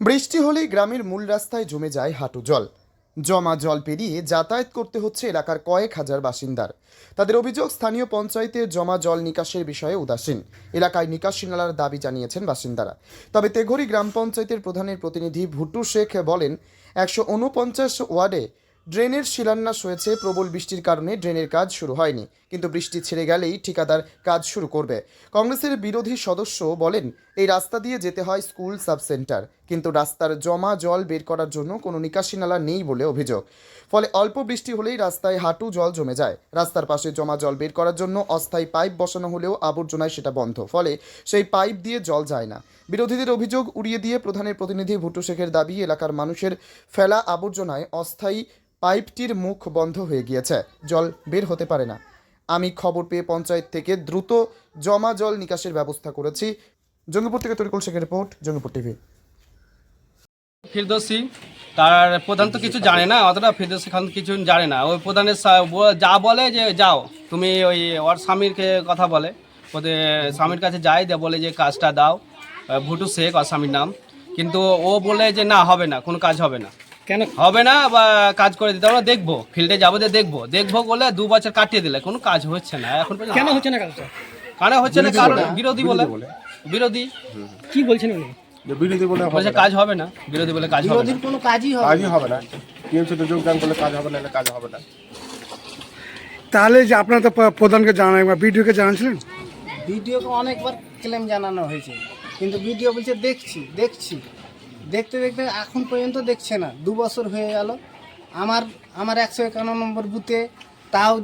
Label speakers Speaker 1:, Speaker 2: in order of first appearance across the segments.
Speaker 1: বৃষ্টি হলেই গ্রামের মূল রাস্তায় জমে যায় হাঁটু জল। জমা জল পেরিয়ে যাতায়াত করতে হচ্ছে এলাকার কয়েক হাজার বাসিন্দার। তাদের অভিযোগ, স্থানীয় পঞ্চায়েতের জমা জল নিকাশের বিষয়ে উদাসীন। এলাকায় নিকাশি নালার দাবি জানিয়েছেন বাসিন্দারা। তবে তেঘরি গ্রাম পঞ্চায়েতের প্রধানের প্রতিনিধি ভুট্টু শেখ বলেন, একশো উনপঞ্চাশ ওয়ার্ডে ড্রেনের শিলান্যাস হয়েছে। প্রবল বৃষ্টির কারণে ড্রেনের কাজ শুরু হয়নি, কিন্তু বৃষ্টি ছেড়ে গেলেই ঠিকাদার কাজ শুরু করবে। কংগ্রেসের বিরোধী সদস্য বলেন, এই রাস্তা দিয়ে যেতে হয় স্কুল সাব সেন্টার। কিন্তু রাস্তার জমা জল বের করার জন্য কোনো নিকাশি নালা নেই বলে অভিযোগ। ফলে অল্প বৃষ্টি হলেই রাস্তায় হাঁটু জল জমে যায়। রাস্তার পাশে জমা জল বের করার জন্য অস্থায়ী পাইপ বসানো হলেও আবর্জনায় সেটা বন্ধ। ফলে সেই পাইপ দিয়ে জল যায় না। বিরোধীদের অভিযোগ উড়িয়ে দিয়ে প্রধানের প্রতিনিধি ভুট্টু শেখের দাবি, এলাকার মানুষের ফেলা আবর্জনায় অস্থায়ী পাইপটির মুখ বন্ধ হয়ে গিয়েছে। জল বের হতে পারে না। আমি খবর পেয়ে পঞ্চায়েত থেকে দ্রুত জমা জল নিকাশের ব্যবস্থা করেছি। জঙ্গিপুর থেকে তরিকুল শেখের রিপোর্ট, জঙ্গিপুর টিভি।
Speaker 2: ফিরদোসি তার প্রধান তো কিছু জানে না অতটা ফিরদোসি খান কিছু জানে না। ওই প্রধানের যা বলে যে যাও তুমি ওই ওর স্বামীরকে কথা বলে। ওদের স্বামীর কাছে যাই দিয়ে বলে যে কাজটা দাও ভুটু শেখ ওর স্বামীর নাম। কিন্তু ও বলে যে না হবে না কোনো কাজ হবে না।
Speaker 3: কেন?
Speaker 2: হবে না বা কাজ করে দিতে আমরা দেখব ফিল্ডে যাব দিয়ে দেখব। দেখব বলে দু বছর কাটিয়ে দিলে কোনো কাজ হচ্ছে না। এখন
Speaker 3: কেন হচ্ছে না কাজটা?
Speaker 2: কেন হচ্ছে না? কারণ বিরোধী বলে। বিরোধী?
Speaker 3: কি বলছেন উনি?
Speaker 4: যে বিরোধী বলে হবে
Speaker 2: বলছে
Speaker 4: না।
Speaker 2: কাজ হবে না বিরোধী বলে কাজ হবে না।
Speaker 5: কোনো কাজই হবে
Speaker 4: কাজই হবে না। টিএমসিতে যোগদান করলে কাজ হবে না হলে কাজ হবে না।
Speaker 6: তাহলে যে আপনারা তো প- প্রধানকে জানান বা বিডিওকে জানাচ্ছিলেন?
Speaker 5: ভিডিওকে অনেকবার ক্লেম জানানো হয়েছে কিন্তু ভিডিও বলছে দেখছি দেখছি। দেখতে দেখতে এখন পর্যন্ত দেখছে না। দু বছর হয়ে গেল। আমার আমার একশো একান্ন নম্বর বুথে তাও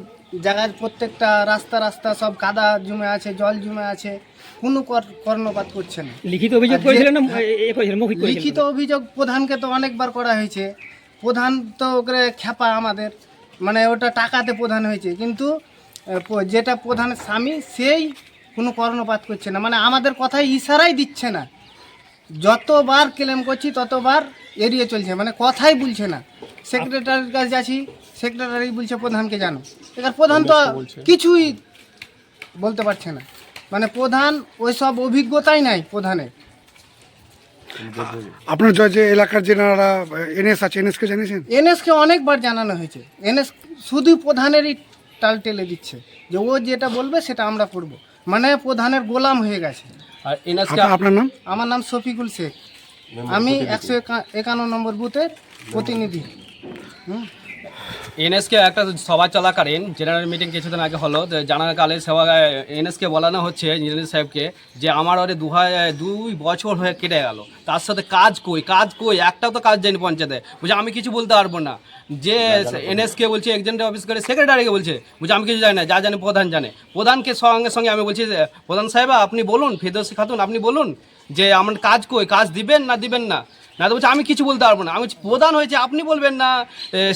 Speaker 5: জায়গার প্রত্যেকটা রাস্তা রাস্তা সব কাদা জমে আছে জল জমে আছে কোনো কর- কর্ণপাত করছে না।
Speaker 3: লিখিত অভিযোগ করেছিলেন না এ- এ করেছিলেন মৌখিক
Speaker 5: লিখিত অভিযোগ প্রধানকে তো অনেকবার করা হয়েছে। প্রধান তো ওকে খ্যাপা আমাদের মানে ওটা টাকাতে প্রধান হয়েছে। কিন্তু যেটা প্রধানের স্বামী সেই কোনো কর্ণপাত করছে না। মানে আমাদের কথায় ইশারাই দিচ্ছে না। যতবার ক্লেম করছি ততবার এড়িয়ে চলছে। মানে কথাই বলছে না। সেক্রেটারির কাছে যাচ্ছি সেক্রেটারি বলছে প্রধানকে জানো। এবার প্রধান তো কিছুই বলতে পারছে না। মানে প্রধান ওই সব অভিজ্ঞতাই নাই প্রধানের।
Speaker 6: আপনার যে- যে এলাকার যে নারা এনএস আছে এনএসকে জানিয়েছেন?
Speaker 5: এনএসকে অনেকবার জানানো হয়েছে। এনএস শুধু প্রধানেরই টাল টেলে দিচ্ছে যে ও যেটা বলবে সেটা আমরা করব। মানে প্রধানের গোলাম হয়ে গেছে।
Speaker 2: আর এনএসকে
Speaker 6: আপনা- আপনার নাম?
Speaker 5: আমার নাম শফিকুল শেখ। আমি একশো একা- একান্ন নম্বর বুথের প্রতিনিধি।
Speaker 2: এনএসকে একটা সভা চলাকালীন জেনারেল মিটিং কিছুদিন আগে হলো জানার কালে সভা এনএসকে বলানো হচ্ছে ইঞ্জিনিয়ার সাহেবকে যে আমার ওরে দু দুই বছর হয়ে কেটে গেল। তার সাথে কাজ কই কাজ কই? একটাও তো কাজ যায়নি পঞ্চায়েতে। বুঝে আমি কিছু বলতে পারব না। যে এনএসকে বলছে এক্সিডেন্ট অফিস করে সেক্রেটারিকে বলছে বুঝে আমি কিছু জানি না যা জানে প্রধান জানে। প্রধানকে সঙ্গে সঙ্গে আমি বলছি প্রধান সাহেব আপনি বলুন ফেদোসি খাতুন আপনি বলুন যে আমার কাজ কই কাজ দিবেন না দিবেন না? না তো বলছে আমি কিছু বলতে পারব না। আমি প্রধান হয়েছে আপনি বলবেন না।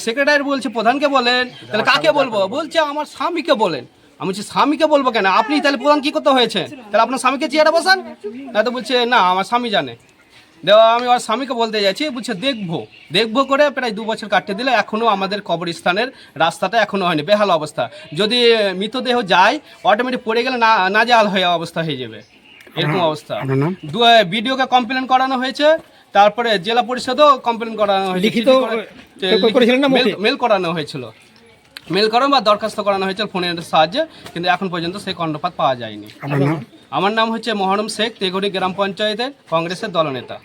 Speaker 2: সেক্রেটারি বলছে প্রধানকে বলেন। তাহলে কাকে বলব? বলছে আমার স্বামীকে বলেন। আমি বলছি স্বামীকে বলব কেন? আপনি তাহলে প্রধান কি করতে হয়েছে? তাহলে আপনার স্বামীকে চেয়ারে বসান? না তো বলছে না আমার স্বামী জানে। দেওয়া আমি আমার স্বামীকে বলতে যাচ্ছি বলছে দেখব। দেখব করে প্রায় দু বছর কাটিয়ে দিলে এখনও আমাদের কবরস্থানের রাস্তাটা এখনও হয়নি বেহাল অবস্থা। যদি মৃতদেহ যায় অটোমেটিক পড়ে গেলে না না জাল হয়ে অবস্থা হয়ে যাবে। এরকম অবস্থা।
Speaker 6: নাম?
Speaker 2: বিডিওকে কমপ্লেন করানো হয়েছে। তারপরে জেলা পরিষদও কমপ্লেন করানো হয়েছিল
Speaker 3: লিখিত করেছিলেন না
Speaker 2: মেল- মেল করানো হয়েছিল। মেল করানো বা দরখাস্ত করানো হয়েছিল ফোনের সাহায্যে কিন্তু এখন পর্যন্ত সেই কণ্ঠপাত পাওয়া যায়নি। আমার নাম হচ্ছে মহরম শেখ তেঘড়ি গ্রাম পঞ্চায়েতের কংগ্রেসের দলনেতা।